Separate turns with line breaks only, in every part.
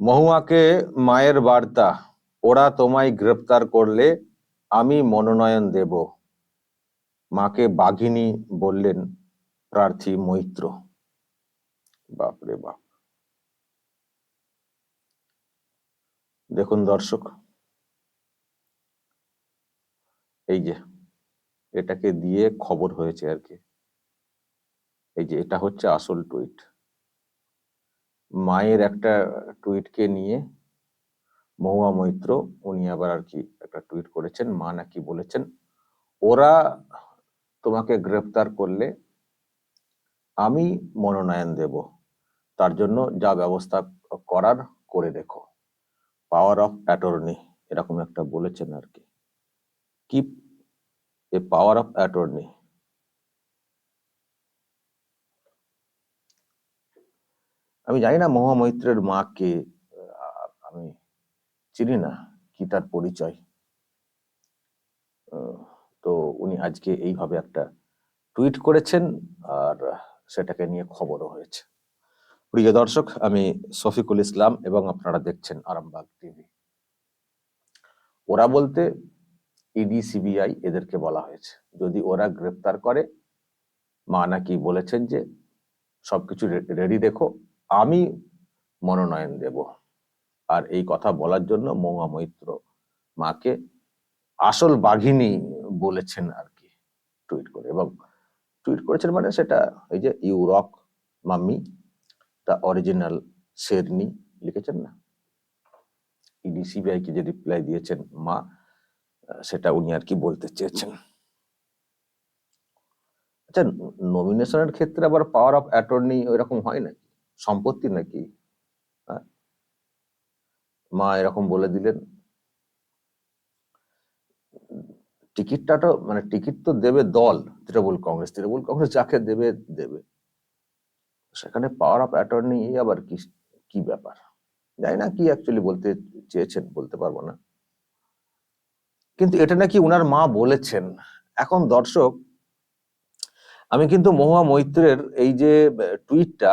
মহুয়াকে মায়ের বার্তা, ওরা তোমায় গ্রেপ্তার করলে আমি মনোনয়ন দেব। মাকে বাঘিনী বললেন, প্রার্থী মৈত্র। বাপরে বাপ। দেখুন দর্শক, এই যে এটাকে দিয়ে খবর হয়েছে আর কি। এই যে এটা হচ্ছে আসল টুইট। মায়ের একটা টুইটকে নিয়ে মহুয়া মৈত্র, উনি আবার আর কি একটা টুইট করেছেন, মা নাকি বলেছেন, ওরা তোমাকে গ্রেফতার করলে আমি মনোনয়ন দেব। তার জন্য যা ব্যবস্থা করার করে দেখো পাওয়ার অফ অ্যাটর্নি এরকম একটা বলেছেন আর কি। Keep a power of attorney আমি জানি না মহা মৈত্রের মাকে আমি চিনি না, কি তার পরিচয়। তো উনি আজকে এইভাবে একটা টুইট করেছেন আর সেটাকে নিয়ে খবরও হয়েছে। প্রিয় দর্শক, আমি শফিকুল ইসলাম এবং আপনারা দেখছেন আরামবাগ টিভি। ওরা বলতে ইডি, সিবিআই এদেরকে বলা হয়েছে। যদি ওরা গ্রেপ্তার করে, মা নাকি বলেছেন যে সবকিছু রেডি রেখো আমি মনোনয়ন দেব। আর এই কথা বলার জন্য মৌমা মৈত্র মাকে আসল বাঘিনী বলেছেন আর কি, টুইট করে। এবং টুইট করেছেন মানে সেটা এই যে you rock mummy the original sherni লিখেছেন না? ইডি সিবিআই কে যে রিপ্লাই দিয়েছেন মা, সেটা উনি আর কি বলতে চেয়েছেন। আচ্ছা নমিনেশনের ক্ষেত্রে আবার পাওয়ার অফ অ্যাটর্নি ওইরকম হয় নাকি? সম্পত্তি নাকি? হ্যাঁ? মা এরকম বলে দিলেন। টিকিটটা তো মানে টিকিট তো দেবে দল, তৃণমূল কংগ্রেস। তৃণমূল কংগ্রেস যাকে দেবে দেবে। সেখানে পাওয়ার অফ অ্যাটর্নি আবার কি কি ব্যাপার? জানি না কি অ্যাকচুয়ালি বলতে চেয়েছেন, বলতে পারব না। কিন্তু এটা নাকি উনার মা বলেছেন। এখন দর্শক, আমি কিন্তু মহুয়া মৈত্রের এই যে টুইটটা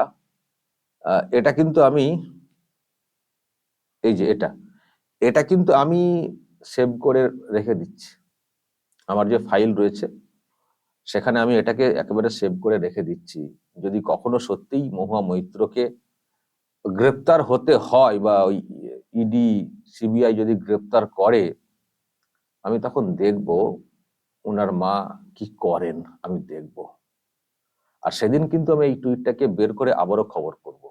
এটা কিন্তু আমি, এই যে এটা এটা কিন্তু আমি সেভ করে রেখে দিচ্ছি। আমার যে ফাইল রয়েছে, সেখানে আমি এটাকে একেবারে সেভ করে রেখে দিচ্ছি। যদি কখনো সত্যিই মহুয়া মৈত্রকে গ্রেপ্তার হতে হয় বা ওই ইডি সিবিআই যদি গ্রেপ্তার করে, আমি তখন দেখব ওনার মা কি করেন, আমি দেখব। আর সেদিন কিন্তু আমি এই টুইটটাকে বের করে আবারও খবর করব।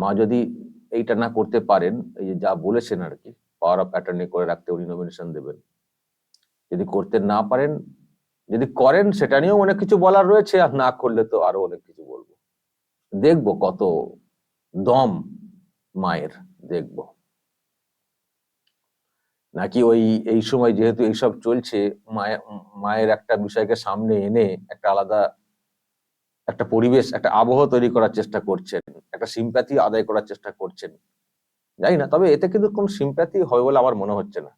মা যদি এইটা না করতে পারেন, এই যে যা বলেছেন আর কি পাওয়ার অফ অ্যাটর্নি করে রাখতে উনি নমিনেশন দেবেন। যদি করতে না পারেন, যদি করেন সেটা নিয়েও অনেক কিছু বলার রয়েছে, আর না করলে তো আরও অনেক কিছু বলব। দেখব কত দম মায়ের, দেখব। নাকি ওই, এই সময় যেহেতু এইসব চলছে মায়ের মায়ের একটা বিষয়কে সামনে এনে একটা আলাদা একটা পরিবেশ, একটা আবহ তৈরি করার চেষ্টা করছেন, একটা সিম্প্যাথি আদায় করার চেষ্টা করছেন। জানি না, তবে এতে কিন্তু কোন সিম্প্যাথি হয় বলে আমার মনে হচ্ছে না।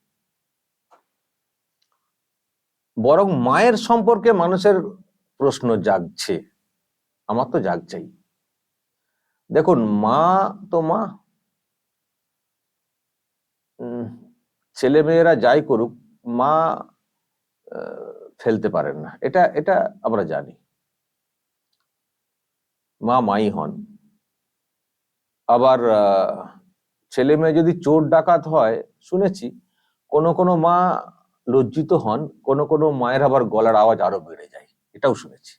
বরং মায়ের সম্পর্কে মানুষের প্রশ্ন জাগছে, আমার তো জাগছেই। দেখুন, মা তো মা। ছেলে মেয়েরা যাই করুক, মা ফেলতে পারেন না। এটা এটা আমরা জানি। মা মাই হন। আবার ছেলে মেয়ে যদি চোর ডাকাত হয়, শুনেছি, কোনো কোনো মা লজ্জিত হন, কোনো কোনো মায়ের আবার গলার আওয়াজ আরও বেড়ে যায়, এটাও শুনেছি।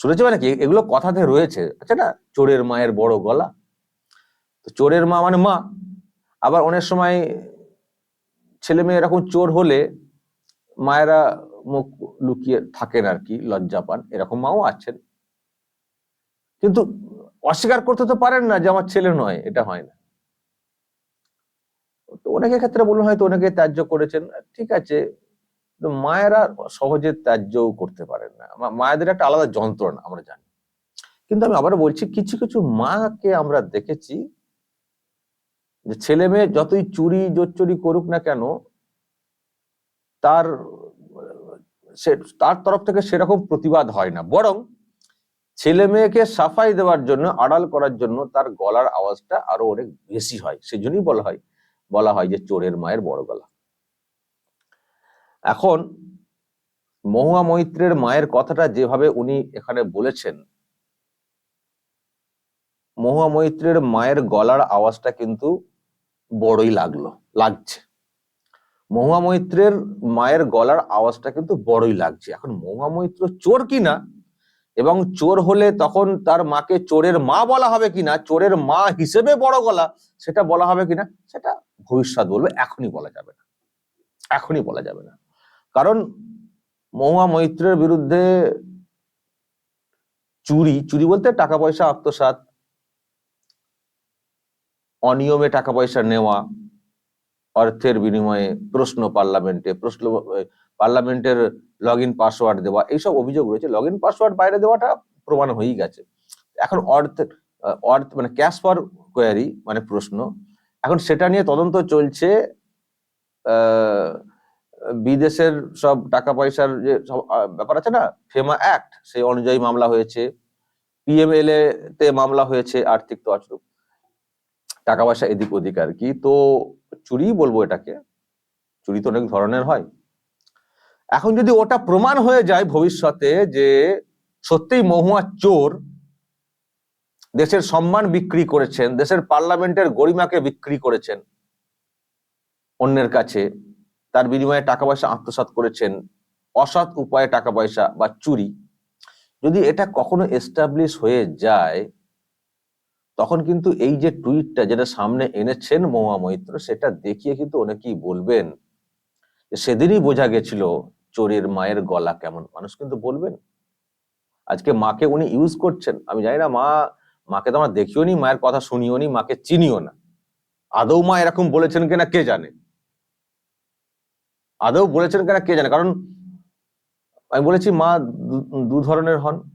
শুনেছি মানে কি? এগুলো কথাতে রয়েছে আচ্ছা না? চোরের মায়ের বড় গলা। তো চোরের মা মানে মা। আবার অনেক সময় ছেলে মেয়ে এরকম চোর হলে মায়েরা মুখ লুকিয়ে থাকেন আর কি, লজ্জা পান। এরকম মাও আছেন। কিন্তু অস্বীকার করতে তো পারেন না যে আমার ছেলে নয়, এটা হয় না। তো অনেকে ক্ষেত্রে বলুন, হয়তো অনেকে ত্যায্য করেছেন, ঠিক আছে মায়েরা সহজে ত্যায্যও করতে পারেন না। মায়েদের একটা আলাদা যন্ত্রণা, আমরা জানি। কিন্তু আমি আবার বলছি, কিছু কিছু মাকে আমরা দেখেছি যে ছেলে মেয়ে যতই চুরি, জোচ্চুরি করুক না কেন, তার, সে, তার তরফ থেকে সেরকম প্রতিবাদ হয় না। বরং ছেলে মেয়েকে সাফাই দেওয়ার জন্য, আড়াল করার জন্য তার গলার আওয়াজটা আরও অনেক বেশি হয়। সেজন্যই বলা হয় বলা হয় যে চোরের মায়ের বড় গলা। এখন মহুয়া মৈত্রের মায়ের কথাটা যেভাবে উনি এখানে বলেছেন, মহুয়া মৈত্রের মায়ের গলার আওয়াজটা কিন্তু বড়ই লাগল, লাগছে। মহুয়া মৈত্রের মায়ের গলার আওয়াজটা কিন্তু বড়ই লাগছে। এখন মহুয়া মৈত্র চোর কিনা এবং চোর হলে তখন তার মাকে চোরের মা বলা হবে কিনা, চোরের মা হিসেবে বড় গলা, সেটা বলা হবে কিনা, সেটা ভবিষ্যৎ বলবে, এখনই বলা যাবে না। এখনই বলা যাবে না। কারণ মহুয়া মৈত্রের বিরুদ্ধে চুরি চুরি বলতে টাকা পয়সা, আত্মসাৎ, অনিয়মে টাকা পয়সা নেওয়া অর্থের বিনিময়ে প্রশ্ন পার্লামেন্টে, প্রশ্ন পার্লামেন্টের লগ ইন পাসওয়ার্ড দেওয়া, এইসব অভিযোগ রয়েছে। লগ ইন পাসওয়ার্ড বাইরে দেওয়াটা প্রমাণ হয়েই গেছে। এখন অর্থ অর্থ মানে ক্যাশ ফর কোয়ারি মানে প্রশ্ন। এখন সেটা নিয়ে তদন্ত চলছে বিদেশের সব টাকা পয়সার যে সব ব্যাপার আছে না ফেমা অ্যাক্ট সেই অনুযায়ী মামলা হয়েছে। পিএমএলএ তে মামলা হয়েছে আর্থিক তছরূপ। টাকা পয়সা এদিক ওদিক আর কি। তো চুরি বলব এটাকে। চুরি তো অনেক ধরনের হয়। এখন যদি ওটা প্রমাণ হয়ে যায় ভবিষ্যতে যে সত্যিই মহুয়া চোর দেশের সম্মান বিক্রি করেছেন, দেশের পার্লামেন্টের গরিমাকে বিক্রি করেছেন, অন্যের কাছে, তার বিনিময়ে টাকা পয়সা আত্মসাৎ করেছেন, অসৎ উপায়ে টাকা পয়সা বা চুরি। যদি এটা কখনো এস্টাবলিশ হয়ে যায় তখন কিন্তু এই যে টুইটটা যেটা সামনে এনেছেন মহুয়া মৈত্র, সেটা দেখিয়ে কিন্তু অনেকেই বলবেন সেদিনই বোঝা গেছিল চোরের মায়ের গলা কেমন। মানুষ কিন্তু বলবেন, আজকে মাকে উনি ইউজ করছেন। আমি জানি না, মা, মাকে তো আমরা দেখিও নি, মায়ের কথা শুনিও নি, মাকে চিনিও না। আদৌ মা এরকম বলেছেন কিনা কে জানে? আদৌ বলেছেন কিনা কে জানে? কারণ আমি বলেছি, মা দু- ধরনের হন।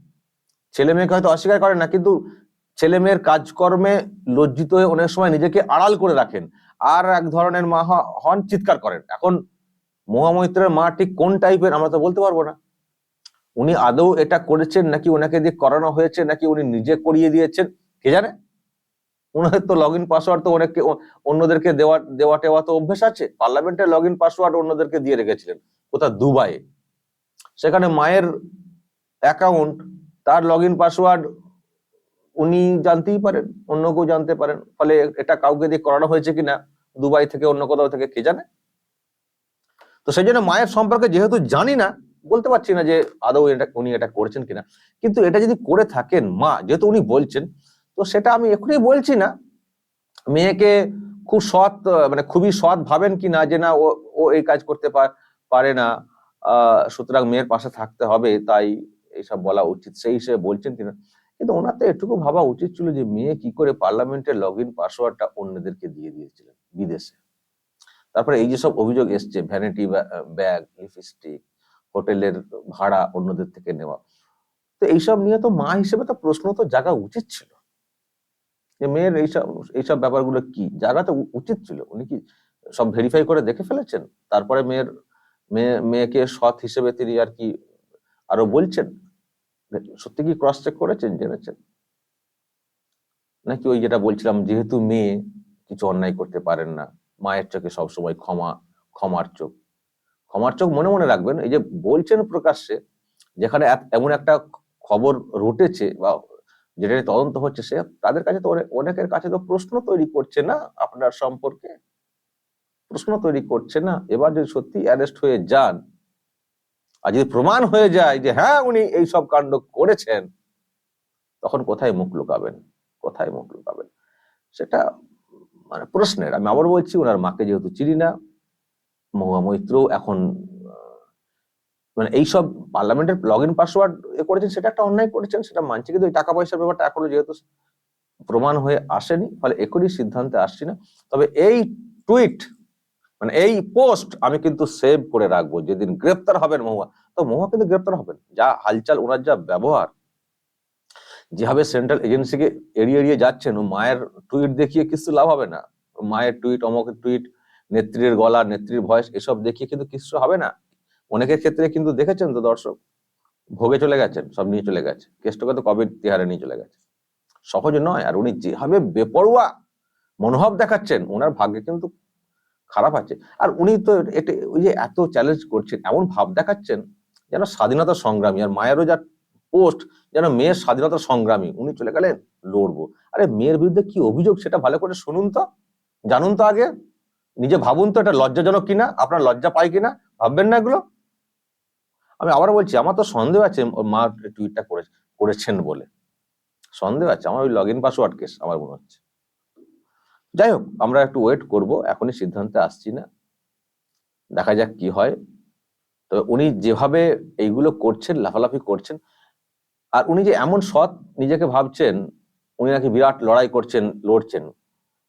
ছেলে মেয়েকে হয়তো অস্বীকার করে না, কিন্তু ছেলে মেয়ের কাজকর্মে লজ্জিত হয়ে অনেক সময় নিজেকে আড়াল করে রাখেন। আর এক ধরনের মা হন চিৎকার করেন। এখন মহামৈত্রের মা ঠিক কোন টাইপের আমরা তো বলতে পারব না। উনি আদৌ এটা করেছেন নাকি ওনাকে দিয়ে করানো হয়েছে নাকি উনি নিজে করিয়ে দিয়েছেন, কে জানে? ওনাদের তো লগ ইন পাসওয়ার্ড তো অনেককে অন্যদেরকে দেওয়া দেওয়া টেওয়া তো অভ্যেস আছে। পার্লামেন্টের লগ ইন পাসওয়ার্ড অন্যদেরকে দিয়ে রেখেছিলেন কোথা দুবাইয়ে। সেখানে মায়ের অ্যাকাউন্ট তার লগ ইন পাসওয়ার্ড উনি জানতেই পারেন অন্য কেউ জানতে পারেন। ফলে এটা কাউকে দিয়ে করানো হয়েছে কিনা, দুবাই থেকে অন্য কোথাও থেকে কে জানে? তো সেই জন্য মায়ের সম্পর্কে যেহেতু জানি না, বলতে পারছি না যে আদৌ এটা, উনি এটা করেছেন কিনা। কিন্তু এটা যদি করে থাকেন মা, যেহেতু উনি বলছেন, তো সেটা আমি এখনই বলছি না। মেয়েকে খুব সৎ মানে খুবই সৎ ভাবেন কি না, যে না, ও এই কাজ করতে পার- পারে না সুতরাং মেয়ের পাশে থাকতে হবে, তাই এইসব বলা উচিত। সেই হিসেবে বলছেন কিনা কিন্তু ওনার তো এটুকু ভাবা উচিত ছিল যে মেয়ে কি করে পার্লামেন্টের লগ ইন পাসওয়ার্ডটা অন্যদেরকে দিয়ে দিয়েছিলেন, বিদেশে। তারপরে এই যে সব অভিযোগ এসছে ভ্যানিটি ব্যাগ লিপস্টিক হোটেলের ভাড়া অন্যদের থেকে নেওয়া, তো এইসব নিয়ে তো মা হিসেবে তো প্রশ্ন তো জাগা উচিত ছিল। যে মেয়ের এইসব এইসব ব্যাপারগুলো কি? জায়গা তো উচিত ছিল। উনি কি সব ভেরিফাই করে দেখে ফেলেছেন? তারপরে মেয়ের, মেয়ে, মেয়েকে সৎ হিসেবে তিনি আর কি আরও বলছেন? সত্যি কি ক্রস চেক করেছেন জেনেছেন? নাকি ওই যেটা বলছিলাম, যেহেতু মেয়ে, কিছু অন্যায় করতে পারেন না, মায়ের চোখে সবসময় ক্ষমা, ক্ষমার চোখ। ক্ষমার চোখ মনে মনে রাখবেন, এই যে বলছেন প্রকাশ্যে, যেখানে এমন একটা খবর রটেছে বা যেটা তদন্ত হচ্ছে, সে তাদের কাছে তো অনে- অনেকের কাছে তো প্রশ্ন তৈরি করছে না আপনার সম্পর্কে? প্রশ্ন তৈরি করছে না। এবার যদি সত্যি অ্যারেস্ট হয়ে যান আর যদি প্রমাণ হয়ে যায় যে হ্যাঁ উনি এই সব কাণ্ড করেছেন, তখন কোথায় মুখ লুকাবেন? কোথায় মুখ লুকাবেন? সেটা মানে প্রশ্নের। আমি আবার বলছি, ওনার মাকে যেহেতু চিনি না, মহুয়া মৈত্র এখন মানে এইসব পার্লামেন্টের লগ ইন পাসওয়ার্ড এ করেছেন, সেটা একটা অন্যায় করেছেন, সেটা মানছে, কিন্তু টাকা পয়সার ব্যাপারটা এখনও যেহেতু প্রমাণ হয়ে আসেনি, ফলে এখনই সিদ্ধান্তে আসছি না। তবে এই টুইট মানে এই পোস্ট আমি কিন্তু সেভ করে রাখব, যেদিন গ্রেপ্তার হবেন মহুয়া। তো মহুয়া কিন্তু গ্রেপ্তার হবেন। যা হালচাল, ওনার যা ব্যবহার, যেভাবে সেন্ট্রাল এজেন্সিকে এড়িয়ে এড়িয়ে যাচ্ছেন মায়ের টুইট দেখিয়ে কিছু লাভ হবে না। মায়ের টুইট অমকের টুইট নেত্রীর গলা, নেত্রীর ভয়েস এসব দেখিয়ে কিন্তু কিছু হবে না। অনেকের ক্ষেত্রে কিন্তু দেখেছেন তো দর্শক? ভোগে চলে গেছেন, সব নিয়ে চলে গেছে। কেষ্টকে তো কবে তিহারে নিয়ে চলে গেছে। সহজ নয়, আর উনি যেভাবে বেপরোয়া মনোভাব দেখাচ্ছেন, ওনার ভাগ্যে কিন্তু খারাপ আছে। আর উনি তো এটা ওই যে এত চ্যালেঞ্জ করছেন, এমন ভাব দেখাচ্ছেন যেন স্বাধীনতা সংগ্রামী। আর মায়েরও যা পোস্ট, যেন মেয়ের স্বাধীনতা সংগ্রামী, উনি চলে গেলেন লড়বো। আরে মেয়ের বিরুদ্ধে কি অভিযোগ সেটা ভালো করে শুনুন তো। জানুন তো আগে। নিজে ভাবুন তো এটা লজ্জাজনক কিনা, আপনার লজ্জা পায় কিনা, ভাববেন না এগুলো। আমি আবার বলছি, আমার তো সন্দেহ আছে, মা টুইটটা করে করেছেন বলে। সন্দেহ আছে, আমার ওই লগ ইন পাসওয়ার্ড কেস, আমার মনে হচ্ছে। যাই হোক আমরা একটু ওয়েট করব, এখনই সিদ্ধান্তে আসছি না। দেখা যাক কি হয়। তবে উনি যেভাবে এইগুলো করছেন, লাফালাফি করছেন, আর উনি যে এমন সৎ নিজেকে ভাবছেন, উনি নাকি বিরাট লড়াই করছেন, লড়ছেন,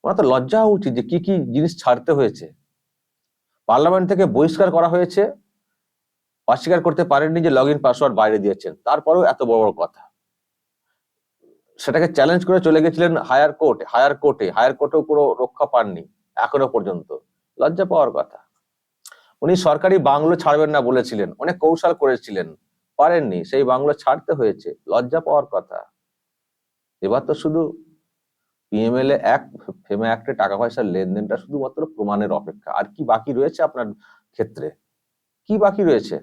ওনার তো লজ্জা হওয়া উচিত যে কি কি জিনিস ছাড়তে হয়েছে। পার্লামেন্ট থেকে বহিষ্কার করা হয়েছে, অস্বীকার করতে পারেননি যে লগ ইন পাসওয়ার্ড বাইরে দিয়েছেন, তারপরেও এত বড় বড় কথা। সেটাকে চ্যালেঞ্জ করে চলে গেছিলেন হায়ার কোর্ট হায়ার কোর্টে হায়ার কোর্টেও কোনো রক্ষা পাননি এখনও পর্যন্ত। লজ্জা পাওয়ার কথা। উনি সরকারি বাংলো ছাড়বেন না বলেছিলেন। অনেক কৌশল করেছিলেন। পারেননি, সেই বাংলো ছাড়তে হয়েছে। লজ্জা পাওয়ার কথা। এবার তো শুধু পিএমএলএ এক ফেমা অ্যাক্টে টাকা পয়সার লেনদেনটা শুধুমাত্র প্রমাণের অপেক্ষা। আর কি বাকি রয়েছে আপনার ক্ষেত্রে? কি বাকি রয়েছে?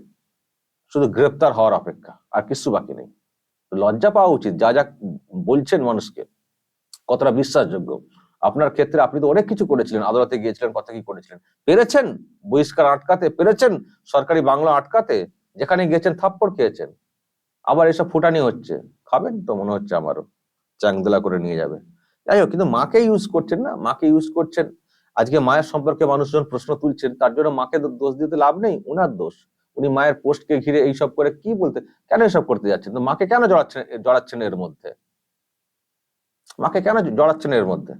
শুধু গ্রেপ্তার হওয়ার অপেক্ষা। আর কিছু বাকি নেই। লজ্জা পাওয়া উচিত। যা যা বলছেন মানুষকে, কতটা বিশ্বাসযোগ্য। আপনার ক্ষেত্রে আপনি তো অনেক কিছু করেছিলেন, আদালতে গিয়েছিলেন কত কি করেছিলেন। পেরেছেন, বহিষ্কার আটকাতে পেরেছেন, সরকারি বাংলা আটকাতে, যেখানে গিয়েছেন থাপ্পড় খেয়েছেন। আবার এসব ফুটানি হচ্ছে, খাবেন তো মনে হচ্ছে আমারও, চ্যাংদোলা করে নিয়ে যাবে। যাই হোক, কিন্তু মাকে ইউজ করছেন না, মাকে ইউজ করছেন। আজকে মায়ের সম্পর্কে মানুষজন প্রশ্ন তুলছেন, তার জন্য মাকে দোষ দিতে লাভ নেই, উনার দোষ। উনি মায়ের পোস্টকে ঘিরে এইসব করে কি বলতে, কেন এসব করতে যাচ্ছেন? তো মাকে কেন জড়াচ্ছেন জড়াচ্ছেন এর মধ্যে? মাকে কেন জড়াচ্ছেন এর মধ্যে?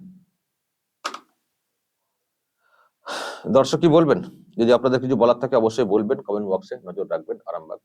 দর্শক কি বলবেন? যদি আপনাদের কিছু বলার থাকে, অবশ্যই বলবেন কমেন্ট বক্সে নজর রাখবেন, আরামবাগ